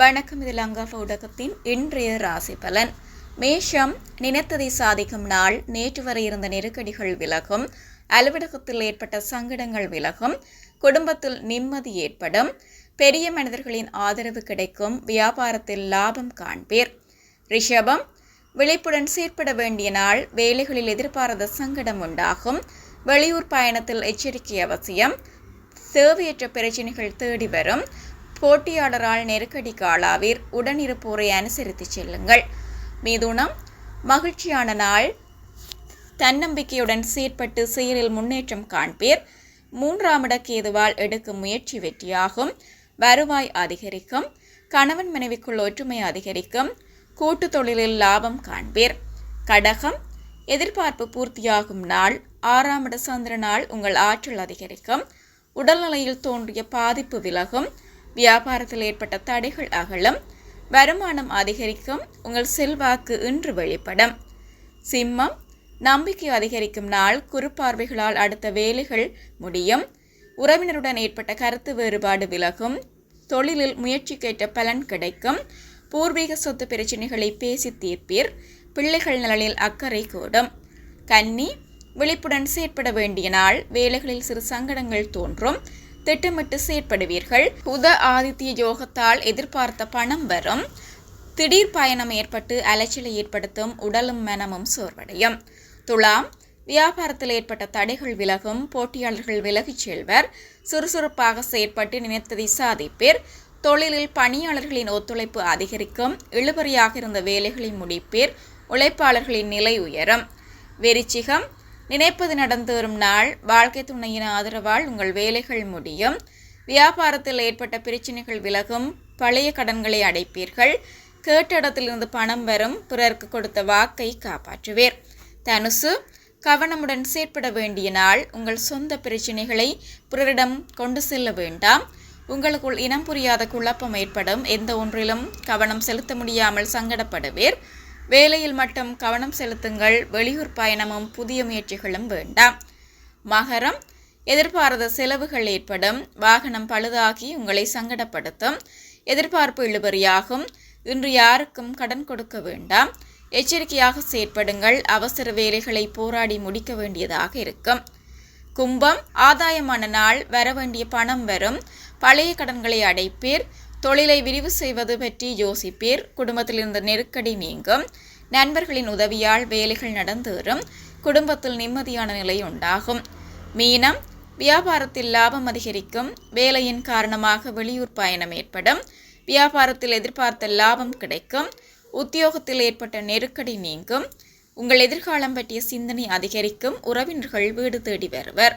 வணக்கம் இது லங்கா ஊடகத்தின் இன்றைய ராசி பலன். மேஷம் நினைத்ததை சாதிக்கும் நாள். நேற்று வரை இருந்த நெருக்கடிகள் விலகும். அலுவலகத்தில் ஏற்பட்ட சங்கடங்கள் விலகும். குடும்பத்தில் நிம்மதி ஏற்படும். பெரிய மனிதர்களின் ஆதரவு கிடைக்கும். வியாபாரத்தில் லாபம் காண்பீர். ரிஷபம் விழிப்புடன் சீர்பட வேண்டிய நாள். வேலைகளில் எதிர்பாராத சங்கடம் உண்டாகும். வெளியூர் பயணத்தில் எச்சரிக்கை அவசியம். தேவையற்ற பிரச்சினைகள் தேடி வரும். போட்டியாளரால் நெருக்கடிக்கு ஆளாவீர் உடனிருப்போரை அனுசரித்து செல்லுங்கள். மீதுனம் மகிழ்ச்சியான நாள். தன்னம்பிக்கையுடன் செயற்பட்டு செயலில் முன்னேற்றம் காண்பீர். மூன்றாம் இடக்கேதுவால் எடுக்கும் முயற்சி வெற்றியாகும். வருவாய் அதிகரிக்கும். கணவன் மனைவிக்குள் ஒற்றுமை அதிகரிக்கும். கூட்டு தொழிலில் லாபம் காண்பீர். கடகம் எதிர்பார்ப்பு பூர்த்தியாகும் நாள். ஆறாம் இட சந்திர நாள். உங்கள் ஆற்றல் அதிகரிக்கும். உடல்நிலையில் தோன்றிய பாதிப்பு விலகும். வியாபாரத்தில் ஏற்பட்ட தடைகள் அகலும். வருமானம் அதிகரிக்கும். உங்கள் செல்வாக்கு இன்று வெளிப்படும். சிம்மம் நம்பிக்கை அதிகரிக்கும் நாள். குறுப்பார்வைகளால் அடுத்த வேலைகள் முடியும். உறவினருடன் ஏற்பட்ட கருத்து வேறுபாடு விலகும். தொழிலில் முயற்சிக்கேற்ற பலன் கிடைக்கும். பூர்வீக சொத்து பிரச்சினைகளை பேசி தீர்ப்பீர். பிள்ளைகள் நலனில் அக்கறை கூடும். கன்னி விழிப்புடன் செயற்பட வேண்டிய நாள். வேலைகளில் சிறு சங்கடங்கள் தோன்றும். திட்டமிட்டு செயற்படுவீர்கள். புத ஆதித்ய யோகத்தால் எதிர்பார்த்த பணம் வரும். திடீர் பயணம் ஏற்பட்டு அலைச்சலை ஏற்படுத்தும் உடலும் மனமும் சோர்வடையும். துலாம் வியாபாரத்தில் ஏற்பட்ட தடைகள் விலகும் போட்டியாளர்கள் விலகிச் செல்வர். சுறுசுறுப்பாக செயற்பட்டு நினைத்ததை சாதிப்பீர். தொழிலில் பணியாளர்களின் ஒத்துழைப்பு அதிகரிக்கும். இழுபறியாக இருந்த வேலைகளை முடிப்பீர். உழைப்பாளர்களின் நிலை உயரும். வெறிச்சிகம் நினைப்பது நடந்து வரும் நாள் வாழ்க்கை துணையின் ஆதரவால் உங்கள் வேலைகள் முடியும். வியாபாரத்தில் ஏற்பட்ட பிரச்சனைகள் விலகும். பழைய கடன்களை அடைப்பீர்கள். கேட்ட இடத்திலிருந்து பணம் வரும் பிறருக்கு கொடுத்த வாக்கை காப்பாற்றுவீர். தனுசு கவனமுடன் செயற்பட வேண்டிய நாள். உங்கள் சொந்த பிரச்சனைகளை பிறரிடம் கொண்டு செல்ல வேண்டாம். உங்களுக்குள் இனம் புரியாத குழப்பம் ஏற்படும். எந்த ஒன்றிலும் கவனம் செலுத்த முடியாமல் சங்கடப்படுவீர். வேலையில் மட்டும் கவனம் செலுத்துங்கள். வெளியூர் பயணமும் புதிய முயற்சிகளும் வேண்டாம். மகரம் எதிர்பாராத செலவுகள் ஏற்படும். வாகனம் பழுதாகி உங்களை சங்கடப்படுத்தும். எதிர்பார்ப்பு இழுபறியாகும். இன்று யாருக்கும் கடன் கொடுக்க வேண்டாம். எச்சரிக்கையாக செயற்படுங்கள். அவசர வேலைகளை போராடி முடிக்க வேண்டியதாக இருக்கும். கும்பம் ஆதாயமான நாள் வர வேண்டிய பணம் வரும். பழைய கடன்களை அடைப்பீர். தொழிலை விரிவு செய்வது பற்றி யோசிப்பீர். குடும்பத்தில் இருந்த நெருக்கடி நீங்கும். நண்பர்களின் உதவியால் வேலைகள் நடந்தேறும். குடும்பத்தில் நிம்மதியான நிலை உண்டாகும். மீனம் வியாபாரத்தில் லாபம் அதிகரிக்கும். வேலையின் காரணமாக வெளியூர் பயணம் ஏற்படும். வியாபாரத்தில் எதிர்பார்த்த லாபம் கிடைக்கும். உத்தியோகத்தில் ஏற்பட்ட நெருக்கடி நீங்கும். உங்கள் எதிர்காலம் பற்றிய சிந்தனை அதிகரிக்கும். உறவினர்கள் வீடு தேடி வருவர்.